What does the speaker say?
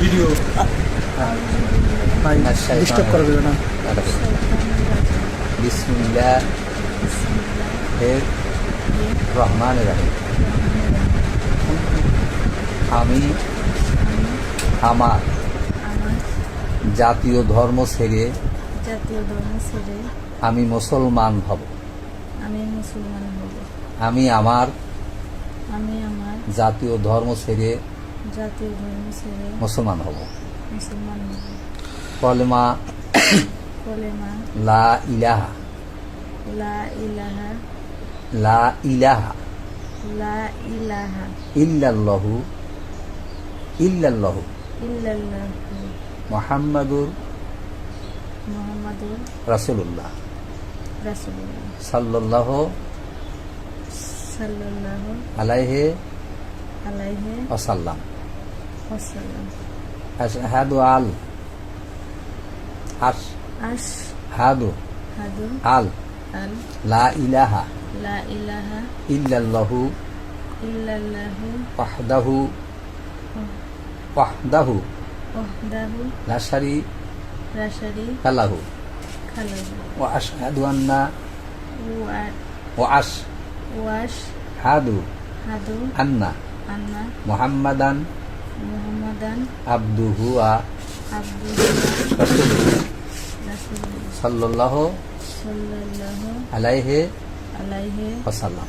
Video. Disturb না। বিসমিল্লাহ। রহমান রাহিম। আমি আমার আমার জাতীয় ধর্ম ছেড়ে জাতীয় ধর্ম ছেড়ে আমি মুসলমান হব। আমি মুসলমান হব। আমি আমার আমি আমার জাতীয় ধর্ম ছেড়ে জাতীয় ধর্ম ছেড়ে মুসলমান হব। মুসলমান হব। কলেমা কলেমা লা ইলাহা। লা ইলাহা। লা ইলাহা। লা ইলাহা। ইল্লাল্লাহু। ইল্লাল্লাহু। ইল্লাল্লাহু। মোহাম্মদুর মুহাম্মাদুর রাসূলুল্লাহ। রাসূলুল্লাহ। সাল্লাল্লাহ সাল্লাল্লাহু আলাইহি ওয়াসাল্লাম। আশহাদু আল। আশ আশ হাদু। হাদু। আল। আল। লা ইলাহা। লা ইলাহা। ইল্লাল্লাহু। ইল্লাল্লাহু। ওয়াহদাহু। ওয়াহদাহু। ওয়াহদাহু। লা লা শারীকা লাহু লাহু ওয়া আশহাদু মুহাম্মাদান মুহাম্মাদান আবদুহু ওয়া আব্দুল্লাহ রাসূলুহু রাসূলুল্লাহ সাল্লাল্লাহু সাল্লাল্লাহু আলাইহি আলাইহি ওয়াসাল্লাম।